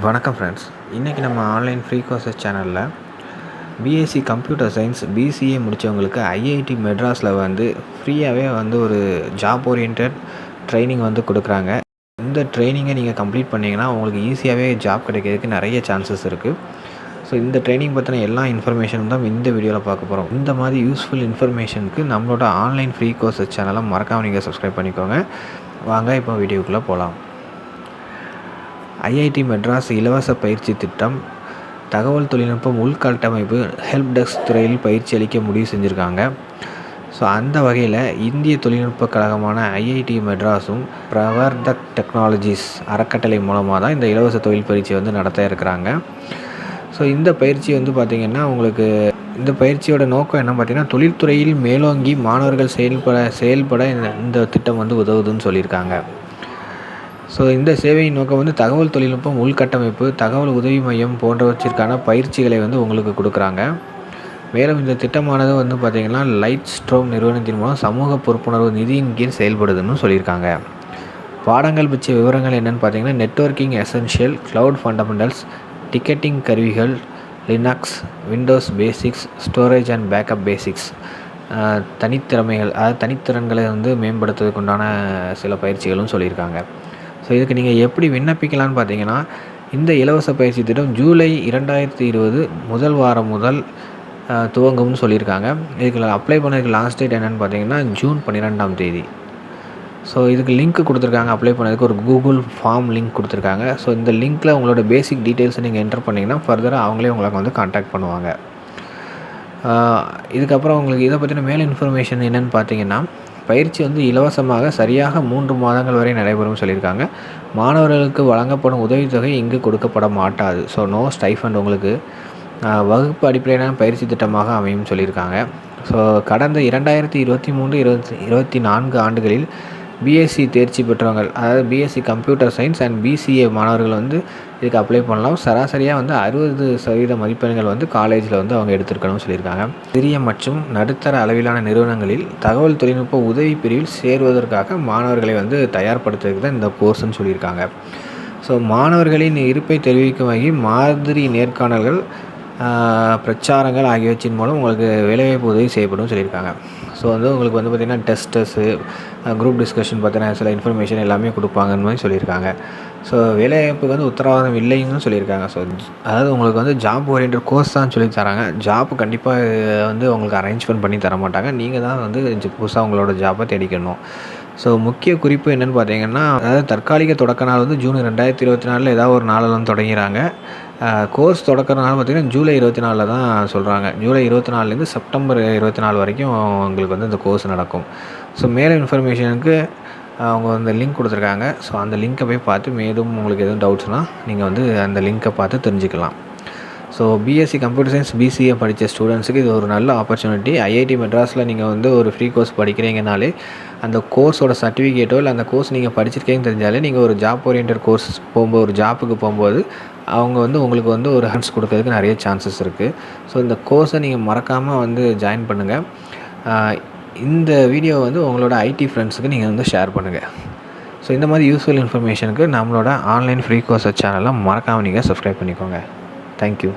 வணக்கம் ஃப்ரெண்ட்ஸ் இன்றைக்கி நம்ம ஆன்லைன் ஃப்ரீ கோர்சஸ் சேனலில் பிஎஸ்சி கம்ப்யூட்டர் சயின்ஸ் பிசிஏ முடித்தவங்களுக்கு ஐஐடி மெட்ராஸில் வந்து ஃப்ரீயாகவே வந்து ஒரு ஜாப் ஓரியன்ட் ட்ரைனிங் வந்து கொடுக்குறாங்க. இந்த ட்ரைனிங்கை நீங்கள் கம்ப்ளீட் பண்ணிங்கன்னா உங்களுக்கு ஈஸியாகவே ஜாப் கிடைக்கிறதுக்கு நிறைய சான்சஸ் இருக்குது ஸோ இந்த ட்ரைனிங் பற்றின எல்லா இன்ஃபர்மேஷனும் தான் இந்த வீடியோவில் பார்க்க போகிறோம் இந்த மாதிரி யூஸ்ஃபுல் இன்ஃபர்மேஷனுக்கு நம்மளோட ஆன்லைன் ஃப்ரீ கோர்சஸ் சேனலை மறக்காமல் நீங்கள் சப்ஸ்கிரைப் பண்ணிக்கோங்க. வாங்க இப்போ வீடியோக்குள்ளே போகலாம் ஐஐடி மெட்ராஸ் இலவச பயிற்சி திட்டம் தகவல் தொழில்நுட்பம் உள்கட்டமைப்பு ஹெல்ப் டெஸ்க் துறையில் பயிற்சி அளிக்க முடிவு செஞ்சுருக்காங்க. ஸோ அந்த வகையில் இந்திய தொழில்நுட்ப கழகமான ஐஐடி மெட்ராஸும் பிரவர்தக் டெக்னாலஜிஸ் அறக்கட்டளை மூலமாக தான் இந்த இலவச தொழில் பயிற்சி வந்து நடத்த இருக்கிறாங்க. ஸோ இந்த பயிற்சி வந்து பார்த்திங்கன்னா உங்களுக்கு இந்த பயிற்சியோட நோக்கம் என்ன பார்த்திங்கன்னா தொழில்துறையில் மேலோங்கி மாணவர்கள் செயல்பட செயல்பட இந்த திட்டம் வந்து உதவுதுன்னு சொல்லியிருக்காங்க. ஸோ இந்த சேவையின் நோக்கம் வந்து தகவல் தொழில்நுட்பம் உள்கட்டமைப்பு தகவல் உதவி மையம் போன்றவற்றிற்கான பயிற்சிகளை வந்து உங்களுக்கு கொடுக்குறாங்க. மேலும் இந்த திட்டமானது வந்து பார்த்திங்கன்னா லைட் ஸ்ட்ரோம் நிறுவனத்தின் மூலம் சமூக பொறுப்புணர்வு நிதியின் கீழ் செயல்படுதுன்னு சொல்லியிருக்காங்க. பாடங்கள் பற்றிய விவரங்கள் என்னென்னு பார்த்தீங்கன்னா networking essential cloud fundamentals ticketing கருவிகள் Linux Windows basics storage and backup basics தனித்திறமைகள் அதாவது தனித்திறன்களை வந்து மேம்படுத்துவதற்குண்டான சில பயிற்சிகளும் சொல்லியிருக்காங்க. இதுக்கு நீங்கள் எப்படி விண்ணப்பிக்கலான்னு பார்த்தீங்கன்னா இந்த இலவச பயிற்சி திட்டம் ஜூலை இரண்டாயிரத்தி இருபது முதல் வாரம் முதல் துவங்கும்னு சொல்லியிருக்காங்க. இதுக்கு அப்ளை பண்ணதுக்கு லாஸ்ட் டேட் என்னென்னு பார்த்தீங்கன்னா ஜூன் பன்னிரெண்டாம் தேதி. ஸோ இதுக்கு லிங்க் கொடுத்துருக்காங்க. அப்ளை பண்ணதுக்கு ஒரு கூகுள் ஃபார்ம் லிங்க் கொடுத்துருக்காங்க. ஸோ இந்த லிங்க்கில் உங்களோட பேசிக் டீட்டெயில்ஸை நீங்கள் என்டர் பண்ணிங்கன்னா ஃபர்தராக அவங்களே உங்களுக்கு வந்து காண்டாக்ட் பண்ணுவாங்க. இதுக்கப்புறம் உங்களுக்கு இதை பற்றின மேல் இன்ஃபர்மேஷன் என்னென்னு பார்த்தீங்கன்னா பயிற்சி வந்து இலவசமாக சரியாக மூன்று மாதங்கள் வரை நடைபெறும் சொல்லியிருக்காங்க. மாணவர்களுக்கு வழங்கப்படும் உதவித்தொகை இங்கு கொடுக்கப்பட மாட்டாது. ஸோ நோ ஸ்டைஃபண்ட் உங்களுக்கு வகுப்பு அடிப்படையிலான பயிற்சி திட்டமாக அமையும் சொல்லியிருக்காங்க. ஸோ கடந்த இரண்டாயிரத்தி இருபத்தி மூன்று இருபத்தி இருபத்தி நான்கு ஆண்டுகளில் பிஎஸ்சி தேர்ச்சி பெற்றவங்க அதாவது BSc computer science and BCA மாணவர்கள் வந்து இதுக்கு அப்ளை பண்ணலாம். சராசரியாக வந்து அறுபது சதவீத மதிப்பெண்கள் வந்து காலேஜில் வந்து அவங்க எடுத்திருக்கணும்னு சொல்லியிருக்காங்க. சிறிய மற்றும் நடுத்தர அளவிலான நிறுவனங்களில் தகவல் தொழில்நுட்ப உதவி பிரிவில் சேருவதற்காக மாணவர்களை வந்து தயார்படுத்துறதுக்கு தான் இந்த கோர்ஸ்ன்னு சொல்லியிருக்காங்க. ஸோ மாணவர்களின் இருப்பை தெரிவிக்கும் வகையில் மாதிரி நேர்காணல்கள் பிரச்சாரங்கள் ஆகியவற்றின் மூலம் உங்களுக்கு வேலைவாய்ப்பு உதவி செய்யப்படும் சொல்லியிருக்காங்க. ஸோ வந்து உங்களுக்கு வந்து பார்த்திங்கன்னா டெஸ்டர்ஸு குரூப் டிஸ்கஷன் பார்த்தீங்கன்னா சில இன்ஃபர்மேஷன் எல்லாமே கொடுப்பாங்கன்னு மாதிரி சொல்லியிருக்காங்க. ஸோ வேலைவாய்ப்புக்கு வந்து உத்தரவாதம் இல்லைன்னு சொல்லியிருக்காங்க. ஸோ அதாவது உங்களுக்கு வந்து ஜாப் ஓரியன்ட் கோர்ஸ் தான் சொல்லி தராங்க. ஜாப் கண்டிப்பாக வந்து உங்களுக்கு அரேஞ்ச்மெண்ட் பண்ணி தர மாட்டாங்க. நீங்கள் தான் வந்து புதுசாக உங்களோட ஜாப்பை தேடிக்கணும். ஸோ முக்கிய குறிப்பு என்னென்னு பார்த்தீங்கன்னா அதாவது தற்காலிக தொடக்க நாள் வந்து ஜூன் ரெண்டாயிரத்தி இருபத்தி நாலில் ஏதாவது ஒரு நாளில் வந்து தொடங்கிறாங்க கோர்ஸ் தொடக்கிறனால பார்த்திங்கன்னா ஜூலை இருபத்தி நாலில் தான் சொல்கிறாங்க ஜூலை இருபத்தி நாலுலேருந்து செப்டம்பர் இருபத்தி நாலு வரைக்கும் உங்களுக்கு வந்து இந்த கோர்ஸ் நடக்கும். ஸோ மேலே இன்ஃபர்மேஷனுக்கு அவங்க அந்த லிங்க் கொடுத்துருக்காங்க. ஸோ அந்த லிங்க்கை போய் பார்த்து மேலும் உங்களுக்கு எதுவும் டவுட்ஸ்னால் நீங்கள் வந்து அந்த லிங்க்கை பார்த்து தெரிஞ்சுக்கலாம். So BSc computer science BCA படித்த ஸ்டூடெண்ட்ஸுக்கு இது ஒரு நல்ல ஆப்பர்ச்சுனிட்டி ஐஐடி மெட்ராஸில் நீங்கள் வந்து ஒரு ஃப்ரீ கோர்ஸ் படிக்கிறீங்கனாலே அந்த கோர்ஸோட சர்டிஃபிகேட்டோ இல்லை அந்த கோர்ஸ் நீங்கள் படிச்சிருக்கீங்கன்னு தெரிஞ்சாலே நீங்கள் ஒரு ஜாப் ஓரியன்ட் கோர்ஸ் போகும்போது ஒரு ஜாப்புக்கு போகும்போது அவங்க வந்து உங்களுக்கு வந்து ஒரு ஹண்ட்ஸ் கொடுக்கறதுக்கு நிறைய சான்சஸ் இருக்குது ஸோ இந்த கோர்ஸை நீங்கள் மறக்காமல் வந்து ஜாயின் பண்ணுங்கள் இந்த வீடியோ வந்து உங்களோட ஐடி ஃப்ரெண்ட்ஸுக்கு நீங்கள் வந்து ஷேர் பண்ணுங்கள் ஸோ இந்த மாதிரி யூஸ்ஃபுல் இன்ஃபர்மேஷனுக்கு நம்மளோட ஆன்லைன் ஃப்ரீ கோர்ஸ் சேனலை மறக்காமல் நீங்கள் சப்ஸ்கிரைப் பண்ணிக்கோங்க. தேங்க்யூ